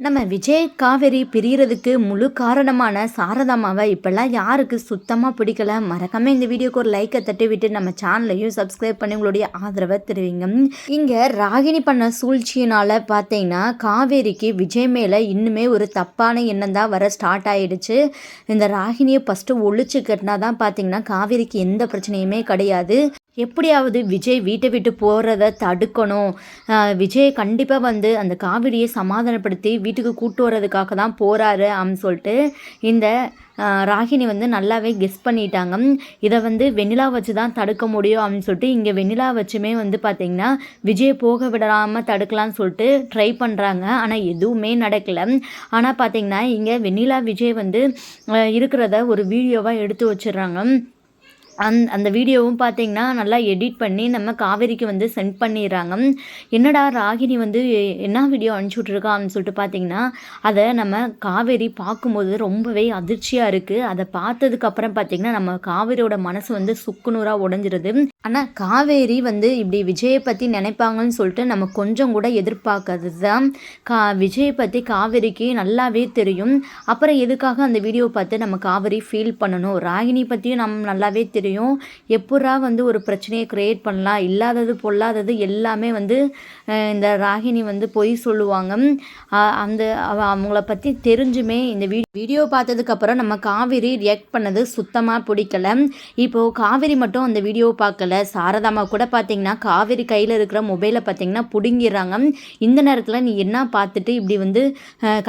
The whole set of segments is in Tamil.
நம்ம விஜய் காவேரி பிரியறதுக்கு முழு காரணமான சாரதாமாவை இப்போல்லாம் யாருக்கு சுத்தமாக பிடிக்கல மறக்காம இந்த வீடியோக்கு ஒரு லைக்கை தட்டி விட்டு நம்ம சேனலையும் சப்ஸ்கிரைப் பண்ணி உங்களுடைய ஆதரவை தெரிவிங்க. இங்கே ராகினி பண்ண சூழ்ச்சியினால் பார்த்தீங்கன்னா காவேரிக்கு விஜய் மேலே இன்னுமே ஒரு தப்பான எண்ணம் தான் வர ஸ்டார்ட் ஆகிடுச்சு இந்த ராகினியை ஃபஸ்ட்டு ஒழிச்சு கட்டினா தான் பார்த்தீங்கன்னா காவேரிக்கு எந்த பிரச்சனையுமே கிடையாது. எப்படியாவது விஜய் வீட்டை விட்டு போகிறத தடுக்கணும். விஜய் கண்டிப்பாக வந்து அந்த காவிரியை சமாதானப்படுத்தி வீட்டுக்கு கூட்டு வர்றதுக்காக தான் போகிறாரு அப்படின்னு சொல்லிட்டு இந்த ராகினி வந்து நல்லாவே கெஸ் பண்ணிட்டாங்க. இதை வந்து வெண்ணிலா வச்சு தான் தடுக்க முடியும் அப்படின்னு சொல்லிட்டு இங்கே வெண்ணிலா வச்சுமே வந்து பார்த்திங்கன்னா விஜய் போக விடாமல் தடுக்கலாம்னு சொல்லிட்டு ட்ரை பண்ணுறாங்க ஆனால் எதுவுமே நடக்கலை. ஆனால் பார்த்திங்கன்னா இங்கே வெண்ணிலா விஜய் வந்து இருக்கிறத ஒரு வீடியோவாக எடுத்து வச்சிடுறாங்க. அந் அந்த வீடியோவும் பார்த்தீங்கன்னா நல்லா எடிட் பண்ணி நம்ம காவேரிக்கு வந்து சென்ட் பண்ணிடுறாங்க. என்னடா ராகினி வந்து என்ன வீடியோ அனுப்பிச்சி விட்ருக்கான்னு சொல்லிட்டு பார்த்தீங்கன்னா அதை நம்ம காவேரி பார்க்கும்போது ரொம்பவே அதிர்ச்சியாக இருக்குது அதை பார்த்ததுக்கப்புறம் பார்த்தீங்கன்னா நம்ம காவேரியோட மனசு வந்து சுக்குநூறாக உடஞ்சிருது. ஆனால் காவேரி வந்து இப்படி விஜயை பற்றி நினைப்பாங்கன்னு சொல்லிட்டு நம்ம கொஞ்சம் கூட எதிர்பார்க்கறது தான் கா விஜயை பற்றி காவேரிக்கு நல்லாவே தெரியும். அப்புறம் எதுக்காக அந்த வீடியோ பார்த்து நம்ம காவேரி ஃபீல் பண்ணணும்? ராகினி பற்றியும் நம்ம நல்லாவே தெரியும். எப்படா வந்து ஒரு பிரச்சனையை க்ரியேட் பண்ணலாம்? இல்லாதது பொல்லாதது எல்லாமே வந்து இந்த ராகினி வந்து பொய் சொல்லுவாங்க. அந்த அவங்கள பற்றி தெரிஞ்சுமே இந்த வீ வீடியோ பார்த்ததுக்கப்புறம் நம்ம காவேரி ரியாக்ட் பண்ணது சுத்தமாக பிடிக்கல. இப்போது காவேரி மட்டும் அந்த வீடியோ பார்க்கல. சாரதாமா கூட பார்த்தீங்கன்னா காவேரி கையில் இருக்கிற மொபைலை பார்த்தீங்கன்னா பிடுங்கிடுறாங்க. இந்த நேரத்தில் நீ என்ன பார்த்துட்டு இப்படி வந்து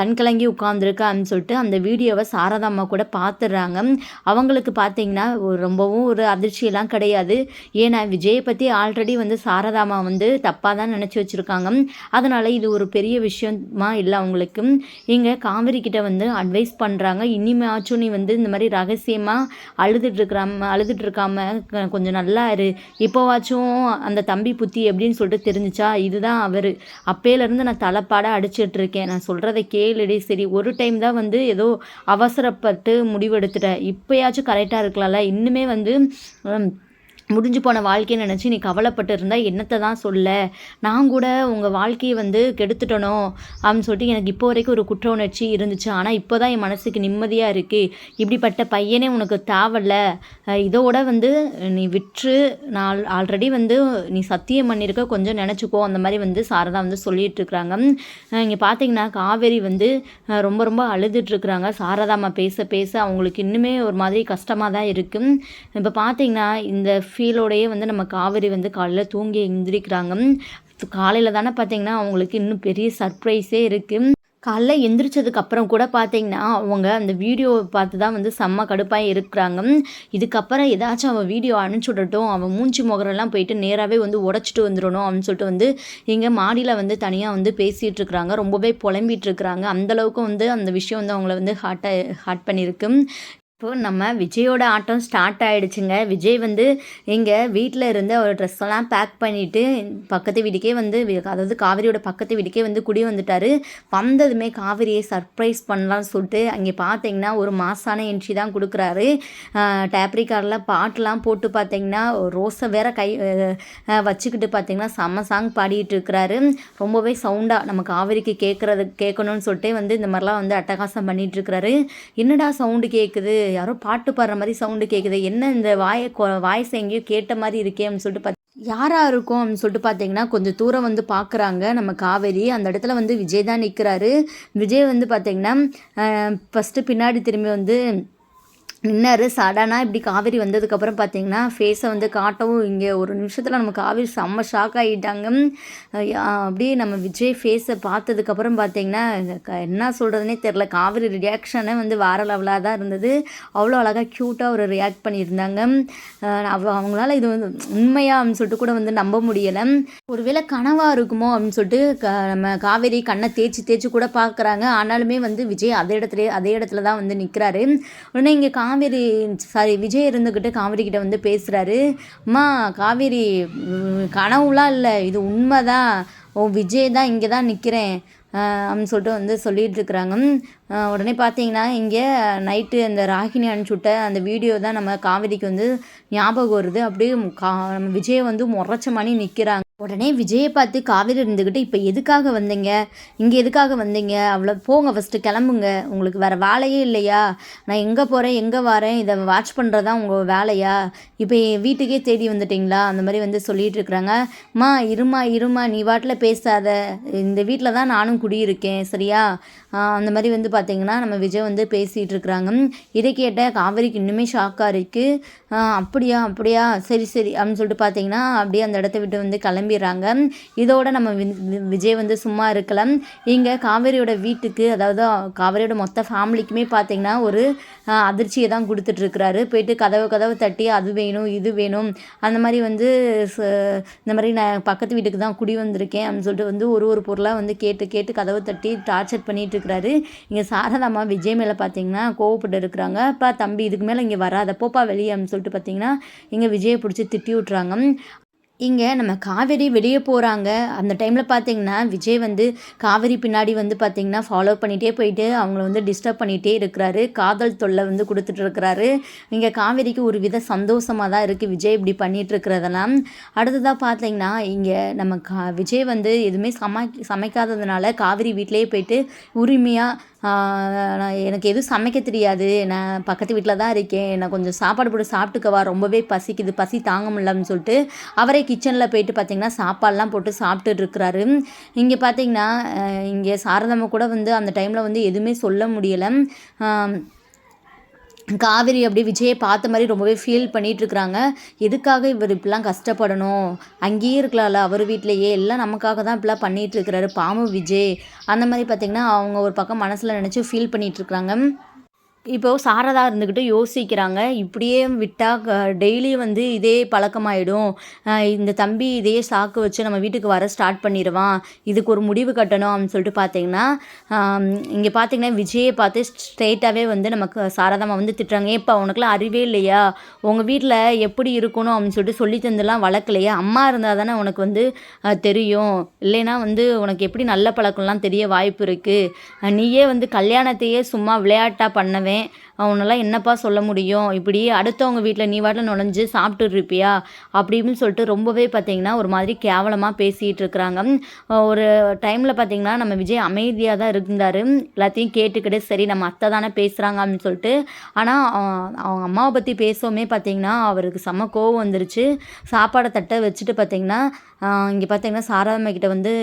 கண்கலங்கி கண் உட்காந்துருக்க அப்படின்னு சொல்லிட்டு அந்த வீடியோவை சாரதாமா கூட பார்த்துடுறாங்க. அவங்களுக்கு பார்த்தீங்கன்னா ரொம்பவும் ஒரு அதிர்ச்சியெல்லாம் கிடையாது. ஏன்னா விஜயை பற்றி ஆல்ரெடி வந்து சாரதாமா வந்து தப்பாக தான் நினச்சி வச்சுருக்காங்க. அதனால் இது ஒரு பெரிய விஷயமா இல்லை அவங்களுக்கு. இங்கே காவேரி கிட்ட வந்து அட்வைஸ் பண்ணுறாங்க இனிமேச்சும் நீ வந்து இந்த மாதிரி ரகசியமாக அழுதுட்டு அழுதுட்ருக்காம அழுதுட்டு இருக்காம கொஞ்சம் நல்லா இரு. இப்போவாச்சும் அந்த தம்பி புத்தி எப்படின்னு சொல்லிட்டு தெரிஞ்சுச்சா? இதுதான் அவர். அப்பையிலேருந்து நான் தலைப்பாட அடிச்சிட்டு இருக்கேன். நான் சொல்கிறத கேளுடி. சரி ஒரு டைம் தான் வந்து ஏதோ அவசரப்பட்டு முடிவெடுத்துட்டேன் இப்போயாச்சும் கரெக்டாக இருக்கலாம்ல. இன்னுமே வந்து um, முடிஞ்சு போன வாழ்க்கையை நினச்சி நீ கவலைப்பட்டு இருந்தால் என்னத்தை தான் சொல்ல? நான் கூட உங்கள் வாழ்க்கையை வந்து கெடுத்துட்டனோ? அப்படின்னு சொல்லிட்டு எனக்கு இப்போ வரைக்கும் ஒரு குற்ற உணர்ச்சி இருந்துச்சு. ஆனால் இப்போ தான் என் மனசுக்கு நிம்மதியாக இருக்குது இப்படிப்பட்ட பையனே உனக்கு தேவையில்ல. இதோட வந்து நீ விற்று நான் ஆல்ரெடி வந்து நீ சத்தியம் பண்ணியிருக்க கொஞ்சம் நினச்சிக்கோ. அந்த மாதிரி வந்து சாரதா வந்து சொல்லிகிட்ருக்குறாங்க இங்கே பார்த்தீங்கன்னா காவேரி வந்து ரொம்ப ரொம்ப அழுதுட்டு சாரதாமா சாரதாம்மா பேச பேச அவங்களுக்கு இன்னுமே ஒரு மாதிரி கஷ்டமாக தான் இருக்குது இப்போ பார்த்தீங்கன்னா இந்த ஃபீலோடையே வந்து நம்ம காவேரி வந்து காலையில் தூங்கி எழுந்திரிக்கிறாங்க காலையில் தானே பார்த்தீங்கன்னா அவங்களுக்கு இன்னும் பெரிய சர்ப்ரைஸே இருக்குது காலைல எந்திரிச்சதுக்கு அப்புறம் கூட பார்த்தீங்கன்னா அவங்க அந்த வீடியோவை பார்த்து தான் வந்து செம்ம கடுப்பாக இருக்கிறாங்க. இதுக்கப்புறம் ஏதாச்சும் அவன் வீடியோ அனுப்பிச்சி விடட்டும் அவன் மூஞ்சி முகரெல்லாம் போயிட்டு நேராகவே வந்து உடச்சிட்டு வந்துடணும் அப்படின்னு சொல்லிட்டு வந்து இங்கே மாடியில் வந்து தனியாக வந்து பேசிகிட்டு இருக்கிறாங்க. ரொம்பவே புலம்பிகிட்டு இருக்கிறாங்க. அந்தளவுக்கு வந்து அந்த விஷயம் வந்து அவங்கள வந்து ஹார்ட்டாக ஹார்ட் பண்ணியிருக்கு. இப்போ நம்ம விஜயோட ஆட்டம் ஸ்டார்ட் ஆகிடுச்சுங்க விஜய் வந்து எங்கள் வீட்டில் இருந்து அவர் ட்ரெஸ் எல்லாம் பேக் பண்ணிவிட்டு பக்கத்து வீட்டுக்கே வந்து அதாவது காவிரியோட பக்கத்து வீட்டுக்கே வந்து குடி வந்துட்டாரு. வந்ததுமே காவிரியை சர்ப்ரைஸ் பண்ணலாம்னு சொல்லிட்டு அங்கே பார்த்தீங்கன்னா ஒரு மாசான என்ட்ரி தான் கொடுக்குறாரு. டேப்ரிகாரில் பாட்டெலாம் போட்டு பார்த்தீங்கன்னா ரோஸை வேற கை வச்சுக்கிட்டு பார்த்தீங்கன்னா செம்ம சாங் பாடிட்டு இருக்கிறாரு. ரொம்பவே சவுண்டாக நம்ம காவிரிக்கு கேட்குறது கேட்கணும்னு சொல்லிட்டு வந்து இந்த மாதிரிலாம் வந்து அட்டகாசம் பண்ணிகிட்டு இருக்கிறாரு. என்னடா சவுண்டு கேட்குது யாரோ பாட்டு பாடுற மாதிரி சவுண்டு கேட்குது என்ன இந்த வாயை வாய்ஸ் எங்கேயோ கேட்ட மாதிரி இருக்கே அப்படின்னு சொல்லிட்டு பார்த்து யாராக இருக்கும் அப்படின்னு சொல்லிட்டு பார்த்தீங்கன்னா கொஞ்சம் தூரம் வந்து பார்க்குறாங்க நம்ம காவேரி அந்த இடத்துல வந்து விஜய் தான் நிற்கிறாரு விஜய் வந்து பார்த்தீங்கன்னா ஃபஸ்ட்டு பின்னாடி திரும்பி வந்து நின்னாரு. சடனாக இப்படி காவேரி வந்ததுக்கப்புறம் பார்த்தீங்கன்னா ஃபேஸை வந்து காட்டவும் இங்கே ஒரு நிமிஷத்தில் நம்ம காவேரி செம்ம ஷாக் ஆகிட்டாங்க அப்படியே நம்ம விஜய் ஃபேஸை பார்த்ததுக்கப்புறம் பார்த்தீங்கன்னா க- என்ன சொல்கிறதுனே தெரில காவேரி ரியாக்ஷனே வந்து வேறு லெவலாக தான் இருந்தது. அவ்வளோ அழகாக க்யூட்டாக ஒரு ரியாக்ட் பண்ணியிருந்தாங்க. அவ- அவங்களால இது வந்து உண்மையாக அப்படின்னு சொல்லிட்டு கூட வந்து நம்ப முடியலை. ஒருவேளை கனவாக இருக்குமோ அப்படின்னு சொல்லிட்டு க நம்ம காவேரி கண்ணை தேய்ச்சி தேய்ச்சி கூட பார்க்குறாங்க ஆனாலுமே வந்து விஜய் அதே இடத்துல அதே இடத்துல தான் வந்து நிற்கிறாரு உடனே இங்கே கா காவேரி சாரி விஜய் இருந்துக்கிட்டு காவேரி கிட்ட வந்து பேசுகிறாரு அம்மா காவேரி கனவுலாம் இல்லை. இது உண்மை தான் ஓ விஜய் தான் இங்கே தான் நிற்கிறேன் அப்படின்னு சொல்லிட்டு வந்து சொல்லிகிட்டு இருக்கிறாங்க. உடனே பார்த்தீங்கன்னா இங்கே நைட்டு அந்த ராகினி அனுப்பிச்சுட்ட அந்த வீடியோ தான் நம்ம காவேரிக்கு வந்து ஞாபகம் வருது. அப்படியே கா நம்ம விஜயை வந்து முறைச்ச மணி நிற்கிறாங்க உடனே விஜயை பார்த்து காவேரி இருந்துக்கிட்டு இப்போ எதுக்காக வந்தீங்க? இங்கே எதுக்காக வந்தீங்க? அவ்வளோ போங்க ஃபஸ்ட்டு கிளம்புங்க. உங்களுக்கு வேறு வேலையே இல்லையா? நான் எங்கே போகிறேன் எங்கே வரேன்? இதை வாட்ச் பண்ணுறதா உங்கள் வேலையா? இப்போ என் வீட்டுக்கே தேடி வந்துட்டிங்களா? அந்த மாதிரி வந்து சொல்லிட்டு இருக்கிறாங்க. மா இருமா இருமா நீ வாட்டில் பேசாத. இந்த வீட்டில் தான் நானும் குடியிருக்கேன். சரியா? அந்த மாதிரி வந்து பார்த்திங்கன்னா நம்ம விஜய் வந்து பேசிகிட்டு இருக்கிறாங்க இதை கேட்ட காவேரிக்கு இன்னுமே ஷாக்காக இருக்குது அப்படியா அப்படியா சரி சரி அப்படின்னு சொல்லிட்டு பார்த்தீங்கன்னா அப்படியே அந்த இடத்த விட்டு வந்து கிளம்பிடுறாங்க. இதோட நம்ம வி- விஜய் வந்து சும்மா இருக்கலாம் இங்கே காவேரியோட வீட்டுக்கு அதாவது காவேரியோட மொத்த ஃபேமிலிக்குமே பார்த்தீங்கன்னா ஒரு அதிர்ச்சியை தான் கொடுத்துட்ருக்கிறாரு போயிட்டு கதவு கதவு தட்டி அது வேணும் இது வேணும். அந்த மாதிரி வந்து ச- இந்த மாதிரி நான் பக்கத்து வீட்டுக்கு தான் குடி வந்திருக்கேன் அப்படின்னு சொல்லிட்டு வந்து ஒரு ஒரு பொருளாக வந்து கேட்டு கேட்டு கதவை தட்டி டார்ச்சர் பண்ணிட்டு இருக்கிறாரு. இங்கே சாரதாம்மா விஜய் மேலே பார்த்தீங்கன்னா கோவப்பட்டு இருக்கிறாங்க. அப்பா தம்பி இதுக்கு மேலே இங்கே வராத போப்பா வெளியே அப்படின்னு சொல்லிட்டு பார்த்தீங்கன்னா இங்கே விஜயை பிடிச்சி திட்டி விட்றாங்க இங்கே நம்ம காவேரி வெளியே போகிறாங்க அந்த டைமில் பார்த்தீங்கன்னா விஜய் வந்து காவேரி பின்னாடி வந்து பார்த்தீங்கன்னா ஃபாலோ பண்ணிகிட்டே போயிட்டு அவங்கள வந்து டிஸ்டர்ப் பண்ணிகிட்டே இருக்கிறாரு. காதல் தொல்லை வந்து கொடுத்துட்டு இருக்கிறாரு. இங்கே காவேரிக்கு ஒரு வித சந்தோஷமாக தான் இருக்குது விஜய் இப்படி பண்ணிட்டு இருக்கிறதெல்லாம். அடுத்ததாக பார்த்தீங்கன்னா இங்கே நம்ம கா விஜய் வந்து எதுவுமே சமை சமைக்காததுனால காவேரி வீட்டிலேயே போயிட்டு உரிமையாக நான் எனக்கு எதுவும் சமைக்க தெரியாது. நான் பக்கத்து வீட்டில் தான் இருக்கேன். நான் கொஞ்சம் சாப்பாடு போட்டு சாப்பிட்டுக்கவா ரொம்பவே பசிக்குது. பசி தாங்க முடியலன்னு சொல்லிட்டு அவரே கிச்சனில் போயிட்டு பார்த்தீங்கன்னா சாப்பாடெலாம் போட்டு சாப்பிட்டுட்டு இருக்கிறாரு. இங்கே பார்த்தீங்கன்னா இங்கே சாரதம்மா கூட வந்து அந்த டைமில் வந்து எதுவுமே சொல்ல முடியலை. காவேரி அப்படியே விஜயை பார்த்த மாதிரி ரொம்பவே ஃபீல் பண்ணிகிட்ருக்குறாங்க இருக்கிறாங்க எதுக்காக இவர் இப்படிலாம் கஷ்டப்படணும்? அங்கேயே இருக்கலாம்ல அவர் வீட்டிலையே. எல்லாம் நமக்காக தான் இப்படிலாம் பண்ணிகிட்ருக்கிறாரு இருக்கிறாரு பாமு விஜய். அந்த மாதிரி பார்த்திங்கன்னா அவங்க ஒரு பக்கம் மனசில் நினச்சி ஃபீல் பண்ணிகிட்ருக்குறாங்க இப்போது இப்போ சாரதா இருந்துக்கிட்டு யோசிக்கிறாங்க. இப்படியே விட்டால் டெய்லியும் வந்து இதே பழக்கமாயிடும். இந்த தம்பி இதையே சாக்கு வச்சு நம்ம வீட்டுக்கு வர ஸ்டார்ட் பண்ணிடுவான். இதுக்கு ஒரு முடிவு கட்டணும் அப்படின்னு சொல்லிட்டு பார்த்தீங்கன்னா இங்கே பார்த்தீங்கன்னா விஜயை பார்த்து ஸ்ட்ரெயிட்டாகவே வந்து நமக்கு சாரதாமா வந்து திட்டுறாங்க. இப்போ உனக்குலாம் அறிவே இல்லையா? உங்கள் வீட்டில் எப்படி இருக்கணும் அப்படின்னு சொல்லிட்டு சொல்லி தந்துலாம் வளர்க்கலையா. அம்மா இருந்தால் தானே உனக்கு வந்து தெரியும். இல்லைன்னா வந்து உனக்கு எப்படி நல்ல பழக்கம்லாம் தெரிய வாய்ப்பு இருக்குது நீயே வந்து கல்யாணத்தையே சும்மா விளையாட்டாக பண்ணவே அவனெல்லாம் என்னப்பா சொல்ல முடியும்? இப்படி அடுத்தவங்க வீட்டில் நீ வாட்டில் நுழைஞ்சு சாப்பிட்டு இருப்பியா? அப்படின்னு சொல்லிட்டு ரொம்பவே பார்த்தீங்கன்னா ஒரு மாதிரி கேவலமாக பேசிகிட்டு இருக்கிறாங்க. ஒரு டைமில் பார்த்தீங்கன்னா நம்ம விஜய் அமைதியாக தான் இருந்தார். எல்லாத்தையும் கேட்டுக்கிட்டு சரி நம்ம அத்தை தானே பேசுகிறாங்க அப்படின்னு சொல்லிட்டு. ஆனால் அவங்க அம்மாவை பற்றி பேசவுமே பார்த்தீங்கன்னா அவருக்கு செம்ம கோவம் வந்துருச்சு. சாப்பாடை தட்டை வச்சுட்டு பார்த்தீங்கன்னா இங்கே பார்த்தீங்கன்னா சாரதாம்மா கிட்ட வந்து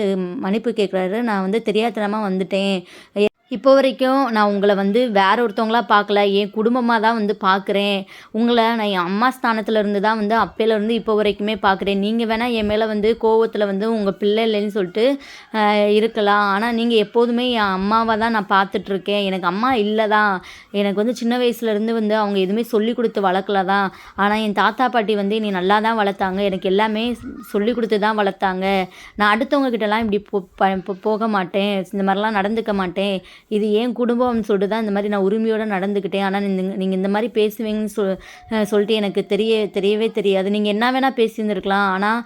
மன்னிப்பு கேட்குறாரு நான் வந்து தெரியாதனமாக வந்துட்டேன். இப்போ வரைக்கும் நான் உங்களை வந்து வேற ஒருத்தவங்களா பார்க்கல. என் குடும்பமாக தான் வந்து பார்க்குறேன். உங்களை நான் என் அம்மா ஸ்தானத்தில் இருந்து தான் வந்து அப்பையிலேருந்து இப்போ வரைக்குமே பார்க்குறேன். நீங்கள் வேணால் என் மேலே வந்து கோவத்தில் வந்து உங்கள் பிள்ளை இல்லைன்னு சொல்லிட்டு இருக்கலாம். ஆனால் நீங்கள் எப்போதுமே என் அம்மாவை தான் நான் பார்த்துட்ருக்கேன் எனக்கு அம்மா இல்லை தான். எனக்கு வந்து சின்ன வயசுலேருந்து வந்து அவங்க எதுவுமே சொல்லி கொடுத்து வளர்க்கல தான். ஆனால் என் தாத்தா பாட்டி வந்து என்னை நல்லா தான் வளர்த்தாங்க. எனக்கு எல்லாமே சொல்லி கொடுத்து தான் வளர்த்தாங்க. நான் அடுத்தவங்க கிட்டலாம் இப்படி போ ப- போ- போக மாட்டேன். இந்த மாதிரிலாம் நடந்துக்க மாட்டேன். இது ஏன் குடும்பம்னு சொல்லிட்டு தான் இந்த மாதிரி நான் உரிமையோடு நடந்துக்கிட்டேன். ஆனால் நீங்கள் இந்த மாதிரி பேசுவீங்கன்னு சொல் சொல்லிட்டு எனக்கு தெரிய தெரியவே தெரியாது. நீங்கள் என்ன வேணால் பேசியிருந்துருக்கலாம். ஆனால்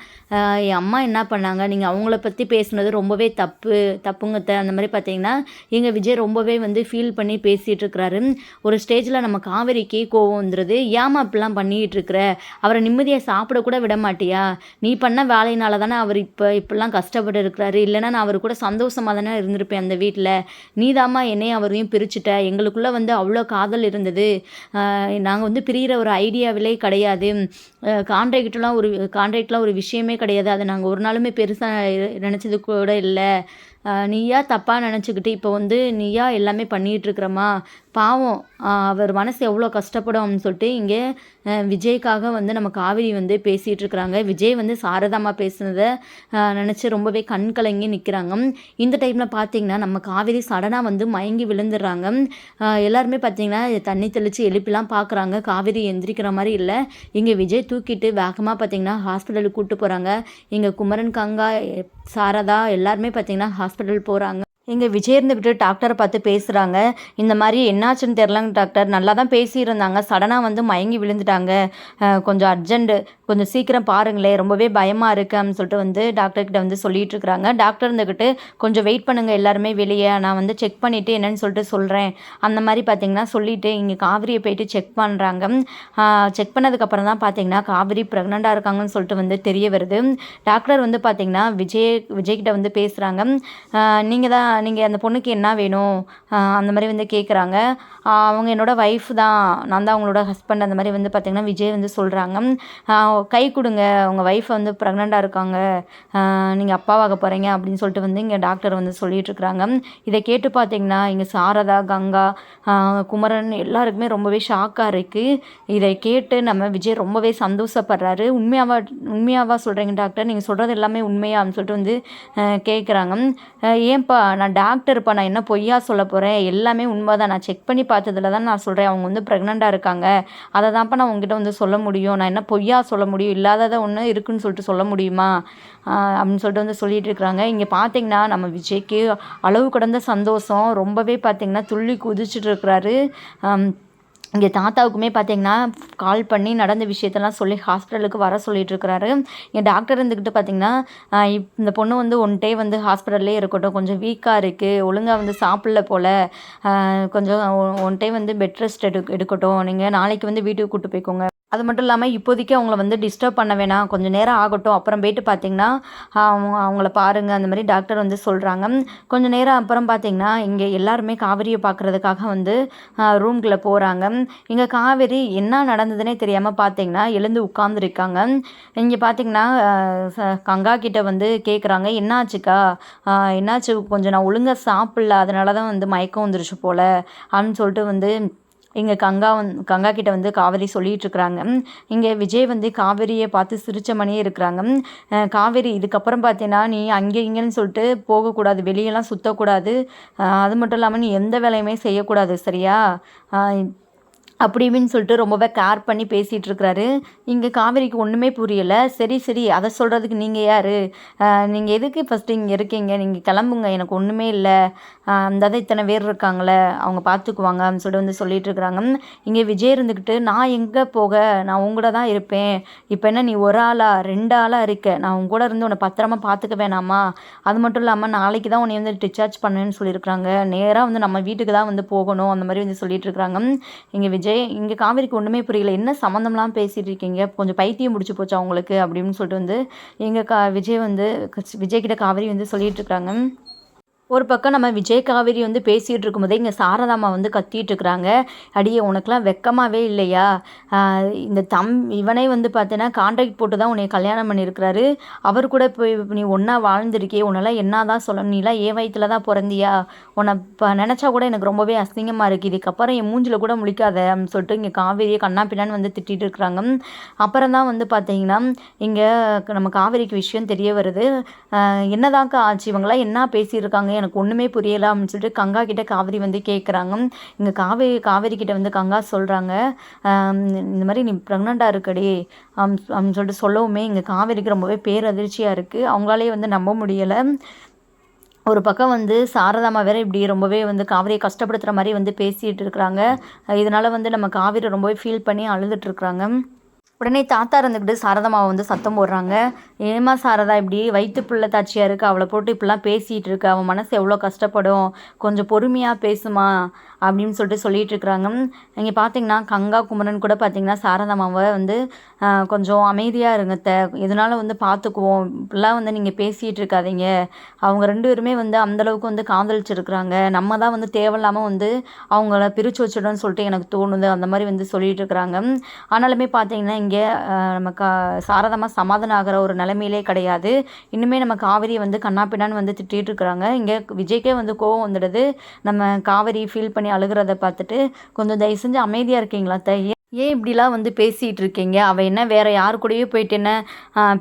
என் அம்மா என்ன பண்ணாங்க? நீங்கள் அவங்கள பற்றி பேசுனது ரொம்பவே தப்பு தப்புங்க அந்த மாதிரி பார்த்தீங்கன்னா எங்கள் விஜய் ரொம்பவே வந்து ஃபீல் பண்ணி பேசிகிட்டு இருக்கிறாரு ஒரு ஸ்டேஜில் நம்ம காவேரிக்கு கோவம் வந்துடுது ஏமா இப்படிலாம் பண்ணிகிட்டு இருக்கிற அவரை நிம்மதியாக சாப்பிட கூட விட மாட்டியா? நீ பண்ண வேலையினால தானே அவர் இப்போ இப்படிலாம் கஷ்டப்பட்டு இருக்கிறாரு இல்லைன்னா நான் அவர் கூட சந்தோஷமாக தானே இருந்திருப்பேன் அந்த வீட்டில் நீதாம்மா என்னையும் அவரையும் பிரிச்சுட்ட. எங்களுக்குள்ளே வந்து அவ்வளோ காதல் இருந்தது. நாங்கள் வந்து பிரிகிற ஒரு ஐடியாவிலே கிடையாது. கான்ட்ராக்ட்லாம் ஒரு கான்ட்ராக்ட்லாம் ஒரு விஷயமே கிடையாது. அதை நாங்கள் ஒரு நாளுமே பெருசாக நினச்சது கூட இல்லை. நீயா தப்பாக நினச்சிக்கிட்டு இப்போ வந்து நீயா எல்லாமே பண்ணிகிட்ருக்குறம்மா பாவம் அவர் மனசு எவ்வளோ கஷ்டப்படும் சொல்லிட்டு இங்கே விஜய்க்காக வந்து நம்ம காவேரி வந்து பேசிகிட்டு இருக்கிறாங்க விஜய் வந்து சாரதாம்மா பேசுனதை நினச்சி ரொம்பவே கண் கலங்கி நிற்கிறாங்க இந்த டைமில் பார்த்தீங்கன்னா நம்ம காவேரி சடனாக வந்து மயங்கி விழுந்துடுறாங்க. எல்லாருமே பார்த்தீங்கன்னா தண்ணி தெளித்து எழுப்பிலாம் பார்க்குறாங்க காவேரி எந்திரிக்கிற மாதிரி இல்லை. இங்கே விஜய் தூக்கிட்டு வேகமாக பார்த்தீங்கன்னா ஹாஸ்பிட்டலுக்கு கூப்பிட்டு போகிறாங்க இங்கே குமரன் கங்கா சாரதா எல்லாருமே பார்த்தீங்கன்னா ஹாஸ்பிட்டல் போகிறாங்க இங்கே விஜய் இருந்துக்கிட்டு டாக்டரை பார்த்து பேசுகிறாங்க இந்த மாதிரி என்னாச்சுன்னு தெரிலங்க டாக்டர் நல்லா தான் பேசியிருந்தாங்க சடனாக வந்து மயங்கி விழுந்துட்டாங்க. கொஞ்சம் அர்ஜென்ட்டு கொஞ்சம் சீக்கிரம் பாருங்களேன் ரொம்பவே பயமாக இருக்குது அப்படின்னு சொல்லிட்டு வந்து டாக்டர்கிட்ட வந்து சொல்லிட்டு இருக்கிறாங்க டாக்டர் இருந்துக்கிட்டு கொஞ்சம் வெயிட் பண்ணுங்கள் எல்லாருமே வெளியே. நான் வந்து செக் பண்ணிவிட்டு என்னன்னு சொல்லிட்டு சொல்கிறேன் அந்த மாதிரி பார்த்தீங்கன்னா சொல்லிவிட்டு இங்கே காவிரியை போயிட்டு செக் பண்ணுறாங்க செக் பண்ணதுக்கப்புறம் தான் பார்த்தீங்கன்னா காவிரி ப்ரெக்னெண்ட்டாக இருக்காங்கன்னு சொல்லிட்டு வந்து தெரிய வருது. டாக்டர் வந்து பார்த்தீங்கன்னா விஜய் விஜய்கிட்ட வந்து பேசுகிறாங்க நீங்கள் தான் நீங்கள் அந்த பொண்ணுக்கு என்ன வேணும்? அந்த மாதிரி வந்து கேட்குறாங்க அவங்க என்னோட ஒய்ஃப் தான். நான் தான் அவங்களோட ஹஸ்பண்ட் அந்த மாதிரி வந்து பார்த்தீங்கன்னா விஜய் வந்து சொல்கிறாங்க கை கொடுங்க உங்கள் ஒய்ஃப் வந்து ப்ரெக்னெண்ட்டாக இருக்காங்க நீங்கள் அப்பாவாக போகிறீங்க அப்படின்னு சொல்லிட்டு வந்து இங்கே டாக்டர் வந்து சொல்லிகிட்ருக்குறாங்க இதை கேட்டு பார்த்தீங்கன்னா இங்கே சாரதா கங்கா குமரன் எல்லாருக்குமே ரொம்பவே ஷாக்காக இருக்குது இதை கேட்டு நம்ம விஜய் ரொம்பவே சந்தோஷப்படுறாரு. உண்மையாவா உண்மையாவா சொல்கிறீங்க டாக்டர் நீங்கள் சொல்கிறது எல்லாமே உண்மையா அப்படின்னு சொல்லிட்டு வந்து கேட்குறாங்க ஏன்ப்பா நான் டாக்டர்ப்பா நான் என்ன பொய்யா சொல்ல போகிறேன் எல்லாமே உண்மை தான் நான் செக் பண்ணி பார்த்ததுல தான் நான் சொல்கிறேன் அவங்க வந்து ப்ரெக்னெண்ட்டாக இருக்காங்க. அதை தான்ப்பா நான் உங்ககிட்ட வந்து சொல்ல முடியும். நான் என்ன பொய்யா சொல்ல முடியும். இல்லாததை ஒன்று இருக்குன்னு சொல்லிட்டு சொல்ல முடியுமா? அப்படின்னு சொல்லிட்டு வந்து சொல்லிட்டு இருக்கிறாங்க. இங்கே பார்த்தீங்கன்னா நம்ம விஜய்க்கு அளவு கடந்த சந்தோஷம். ரொம்பவே பார்த்தீங்கன்னா துள்ளி குதிச்சுட்டு இருக்கிறாரு. இங்கே தாத்தாவுக்குமே பார்த்தீங்கன்னா கால் பண்ணி நடந்த விஷயத்தெல்லாம் சொல்லி ஹாஸ்பிட்டலுக்கு வர சொல்லிட்டு இருக்கிறாரு. என் டாக்டர் இருந்துக்கிட்டு பார்த்தீங்கன்னா இப் இந்த பொண்ணு வந்து ஒன் டே வந்து ஹாஸ்பிட்டல்லே இருக்கட்டும். கொஞ்சம் வீக்காக இருக்குது ஒழுங்காக வந்து சாப்பிடல போல். கொஞ்சம் ஒன் டே வந்து பெட் ரெஸ்ட் எடு எடுக்கட்டும். நீங்கள் நாளைக்கு வந்து வீட்டுக்கு கூப்பிட்டு போய்க்கோங்க. அது மட்டும் இல்லாமல் இப்போதைக்கு அவங்கள வந்து டிஸ்டர்ப் பண்ண வேணாம். கொஞ்சம் நேரம் ஆகட்டும். அப்புறம் போயிட்டு பார்த்தீங்கன்னா அவங்க அவங்கள பாருங்கள் அந்த மாதிரி டாக்டர் வந்து சொல்கிறாங்க கொஞ்சம் நேரம் அப்புறம் பார்த்தீங்கன்னா இங்கே எல்லாருமே காவிரியை பார்க்குறதுக்காக வந்து ரூம்குள்ளே போகிறாங்க இங்கே காவேரி என்ன நடந்ததுன்னே தெரியாமல் பார்த்தீங்கன்னா எழுந்து உட்காந்துருக்காங்க இங்கே பார்த்தீங்கன்னா ச- கங்கா கிட்ட வந்து கேட்குறாங்க என்னாச்சுக்கா? என்னாச்சு? கொஞ்சம் நான் ஒழுங்காக சாப்பிடல. அதனால தான் வந்து மயக்கம் வந்துருச்சு போல். அப்படின்னு சொல்லிட்டு வந்து இங்கே கங்கா வந் கங்கா கிட்ட வந்து காவேரி சொல்லிட்டு இருக்கிறாங்க. இங்கே விஜய் வந்து காவேரியை பார்த்து சிரிச்ச மணியே இருக்கிறாங்க காவேரி இதுக்கப்புறம் பார்த்தீங்கன்னா நீ அங்கே இங்கேன்னு சொல்லிட்டு போகக்கூடாது வெளியெல்லாம் சுற்றக்கூடாது அது மட்டும் இல்லாமல் நீ எந்த வேலையுமே செய்யக்கூடாது சரியா? அப்படி இப்படின்னு சொல்லிட்டு ரொம்பவே கேர் பண்ணி பேசிகிட்டு இருக்கிறாரு. இங்கே காவேரிக்கு ஒன்றுமே புரியலை. சரி சரி அதை சொல்கிறதுக்கு நீங்கள் யார்? நீங்கள் எதுக்கு ஃபஸ்ட்டு இங்கே இருக்கீங்க? நீங்கள் கிளம்புங்க. எனக்கு ஒன்றுமே இல்லை. அந்த தான் இத்தனை பேர் இருக்காங்களே. அவங்க பார்த்துக்குவாங்க அப்படின்னு சொல்லிட்டு வந்து சொல்லிட்டு இருக்கிறாங்க. இங்கே விஜய் இருந்துக்கிட்டு நான் எங்கே போக? நான் உங்கூட தான் இருப்பேன். இப்போ என்ன நீ ஒரு ஆளா ரெண்டு ஆளாக இருக்க? நான் உங்க கூட இருந்து உன்னை பத்திரமா பார்த்துக்க வேணாமா? அது மட்டும் இல்லாமல் நாளைக்கு தான் உன்னை வந்து டிஸ்சார்ஜ் பண்ணுன்னு சொல்லியிருக்கிறாங்க. நேராக வந்து நம்ம வீட்டுக்கு தான் வந்து போகணும். அந்த மாதிரி வந்து சொல்லிட்டு இருக்கிறாங்க. இங்கே விஜய் இங்கே காவேரிக்கு ஒன்றுமே புரியல. என்ன சம்மந்தம்லாம் பேசிகிட்டு இருக்கீங்க கொஞ்சம் பைத்தியம் முடிச்சு போச்சா உங்களுக்கு? அப்படின்னு சொல்லிட்டு வந்து எங்கள் கா விஜய் வந்து விஜய் கிட்ட காவேரி வந்து சொல்லிகிட்டு இருக்காங்க ஒரு பக்கம் நம்ம விஜய் காவேரி வந்து பேசிகிட்டு இருக்கும்போதே இங்கே சாரதாம்மா வந்து கத்திட்டு இருக்கிறாங்க. அடியே உனக்கெலாம் வெக்கமாகவே இல்லையா? இந்த தம் இவனே வந்து பார்த்தீங்கன்னா கான்ட்ராக்ட் போட்டு தான் உன்னை கல்யாணம் பண்ணியிருக்கிறாரு அவர் கூட போய் நீ ஒன்றா வாழ்ந்திருக்கியே உன்னெல்லாம் என்ன தான் சொல்லணும் நீலாம் ஏ வயிற்றுல தான் பிறந்தியா? உன்னை இப்போ நினச்சா கூட எனக்கு ரொம்பவே அசிங்கமாக இருக்குது இதுக்கப்புறம் என் மூஞ்சில் கூட முழிக்காத அப்படின்னு சொல்லிட்டு இங்கே காவேரியை கண்ணா பின்னான்னு வந்து திட்டிகிட்டு இருக்கிறாங்க. அப்புறம் தான் வந்து பார்த்தீங்கன்னா இங்கே நம்ம காவேரிக்கு விஷயம் தெரிய வருது. ஆஹ் என்னதாக்கா ஆச்சு? இவங்களாம் என்ன பேசியிருக்காங்க? எனக்கு ஒன்றுமே புரியலை அப்படின்னு சொல்லிட்டு கங்கா கிட்ட காவேரி வந்து கேட்குறாங்க இங்கே காவேரி காவேரி கிட்ட வந்து கங்கா சொல்கிறாங்க இந்த மாதிரி நீ ப்ரெக்னெண்ட்டாக இருக்கடி அம் அப்படின்னு சொல்லிட்டு சொல்லவுமே இங்கே காவேரிக்கு ரொம்பவே பேரதிர்ச்சியாக இருக்குது அவங்களாலே வந்து நம்ப முடியலை. ஒரு பக்கம் வந்து சாரதாமா வேற இப்படி ரொம்பவே வந்து காவிரியை கஷ்டப்படுத்துகிற மாதிரி வந்து பேசிகிட்டு இருக்கிறாங்க. இதனால் வந்து நம்ம காவிரி ரொம்பவே ஃபீல் பண்ணி அழுதுட்டு இருக்கிறாங்க. உடனே தாத்தா இருந்துக்கிட்டு சாரதாமாவை வந்து சத்தம் போடுறாங்க. ஏமா சாரதா இப்படி வயிற்று பிள்ளை தாச்சியாக இருக்கு அவளை போட்டு இப்படிலாம் பேசிகிட்டு இருக்கு அவன் மனசு எவ்வளோ கஷ்டப்படும் கொஞ்சம் பொறுமையாக பேசுமா அப்படின்னு சொல்லிட்டு சொல்லிட்டு இருக்கிறாங்க இங்கே பார்த்தீங்கன்னா கங்கா குமரன் கூட பார்த்தீங்கன்னா சாரதாமாவை வந்து கொஞ்சம் அமைதியாக இருங்க த இதனால வந்து பார்த்துக்குவோம் இப்படிலாம் வந்து நீங்கள் பேசிகிட்டு இருக்காதீங்க. அவங்க ரெண்டு பேருமே வந்து அந்தளவுக்கு வந்து காதலிச்சிருக்கிறாங்க. நம்ம தான் வந்து தேவையில்லாமல் வந்து அவங்கள பிரித்து வச்சிடணும்னு சொல்லிட்டு எனக்கு தோணுது. அந்த மாதிரி வந்து சொல்லிட்டு இருக்கிறாங்க ஆனாலுமே பார்த்தீங்கன்னா இங்கே நம்ம கா சாரதமாக சமாதானம் ஆகிற ஒரு நிலைமையிலே கிடையாது. இன்னுமே நம்ம காவிரியை வந்து கண்ணா பின்னான்னு வந்து திட்டிகிட்டு இருக்கிறாங்க இங்கே விஜய்க்கே வந்து கோவம் வந்துடுது. நம்ம காவிரி ஃபீல் பண்ணி அழுகிறத பார்த்துட்டு கொஞ்சம் தயவு செஞ்சு அமைதியாக இருக்கீங்களா த ஏன் ஏன் இப்படிலாம் வந்து பேசிகிட்டு இருக்கீங்க? அவள் என்ன வேறு யார் கூடயோ போயிட்டு என்ன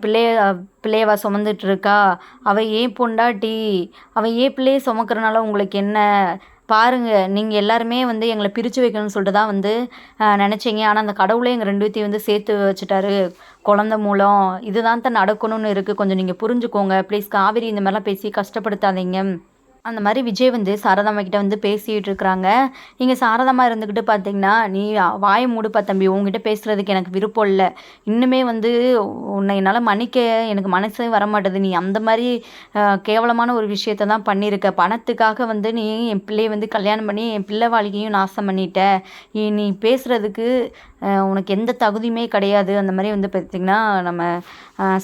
பிள்ளைய பிள்ளையவா சுமந்துட்டு இருக்கா? அவள் ஏன் பொண்டாட்டி? அவள் ஏன் பிள்ளையை சுமக்கிறனால உங்களுக்கு என்ன? பாருங்க நீங்கள் எல்லாருமே வந்து எங்களை பிரித்து வைக்கணும்னு சொல்லிட்டு தான் வந்து நினச்சிங்க. ஆனால் அந்த கடவுளே எங்கள் ரெண்டு பேத்தையும் வந்து சேர்த்து வச்சுட்டாரு. குழந்த மூலம். இதுதான் தான் நடக்கணும்னு இருக்குது கொஞ்சம் நீங்கள் புரிஞ்சுக்கோங்க. ப்ளீஸ் காவிரி இந்த மாதிரிலாம் பேசி கஷ்டப்படுத்தாதீங்க. அந்த மாதிரி விஜய் வந்து சாரதாம்மா கிட்ட வந்து பேசிகிட்டு இருக்கிறாங்க. இங்கே சாரதாம்மா இருந்துக்கிட்டு பார்த்தீங்கன்னா நீ வாய மூடுப்பா தம்பி உங்ககிட்ட பேசுகிறதுக்கு எனக்கு விருப்பம் இல்லை. இன்னுமே வந்து உன்னை என்னால் மன்னிக்க எனக்கு மனசே வர மாட்டேது நீ அந்த மாதிரி கேவலமான ஒரு விஷயத்த தான் பண்ணியிருக்க. பணத்துக்காக வந்து நீ என் பிள்ளையை வந்து கல்யாணம் பண்ணி என் பிள்ளை வாழ்க்கையும் நாசம் பண்ணிட்ட. நீ நீ பேசுகிறதுக்கு உனக்கு எந்த தகுதியுமே கிடையாது. அந்த மாதிரி வந்து பார்த்திங்கன்னா நம்ம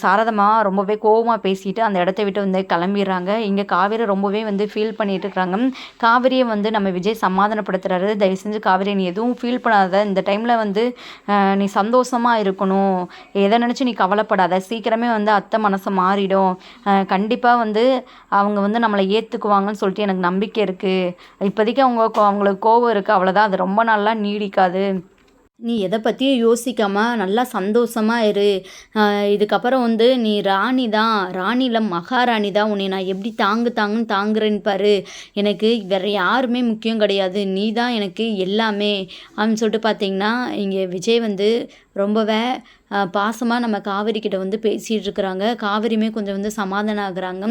சாரதமாக ரொம்பவே கோவமாக பேசிட்டு அந்த இடத்த விட்டு வந்து கிளம்பிடுறாங்க. இங்கே காவேரி ரொம்பவே வந்து ஃபீல் பண்ணிட்டு இருக்காங்க காவிரியை வந்து நம்ம விஜய் சமாதானப்படுத்துறாரு. தயவு செஞ்சு காவிரி நீ எதுவும் ஃபீல் பண்ணாத. இந்த டைமில் வந்து நீ சந்தோஷமாக இருக்கணும். எதை நினச்சி நீ கவலைப்படாத. சீக்கிரமே வந்து அத்தை மனசு மாறிடும். கண்டிப்பாக வந்து அவங்க வந்து நம்மளை ஏற்றுக்குவாங்கன்னு சொல்லிட்டு எனக்கு நம்பிக்கை இருக்குது இப்போதைக்கு அவங்க கோ- அவங்களுக்கு கோவம் இருக்குது அவ்வளோதான் அது ரொம்ப நாளாக நீடிக்காது. நீ எதை பற்றியும் யோசிக்காம நல்லா சந்தோஷமாக இரு. இதுக்கப்புறம் வந்து நீ ராணி தான் ராணியில் மகாராணி தான் உன்னை நான் எப்படி தாங்கு தாங்குன்னு தாங்குறேன்னு பாரு. எனக்கு வேறு யாருமே முக்கியம் கிடையாது. நீ தான் எனக்கு எல்லாமே. அப்படின்னு சொல்லிட்டு பார்த்தீங்கன்னா இங்கே விஜய் வந்து ரொம்பவே பாசமாக நம்ம காவேரி கிட்ட வந்து பேசிகிட்டு இருக்கிறாங்க. காவிரியுமே கொஞ்சம் வந்து சமாதானம் ஆகுறாங்க.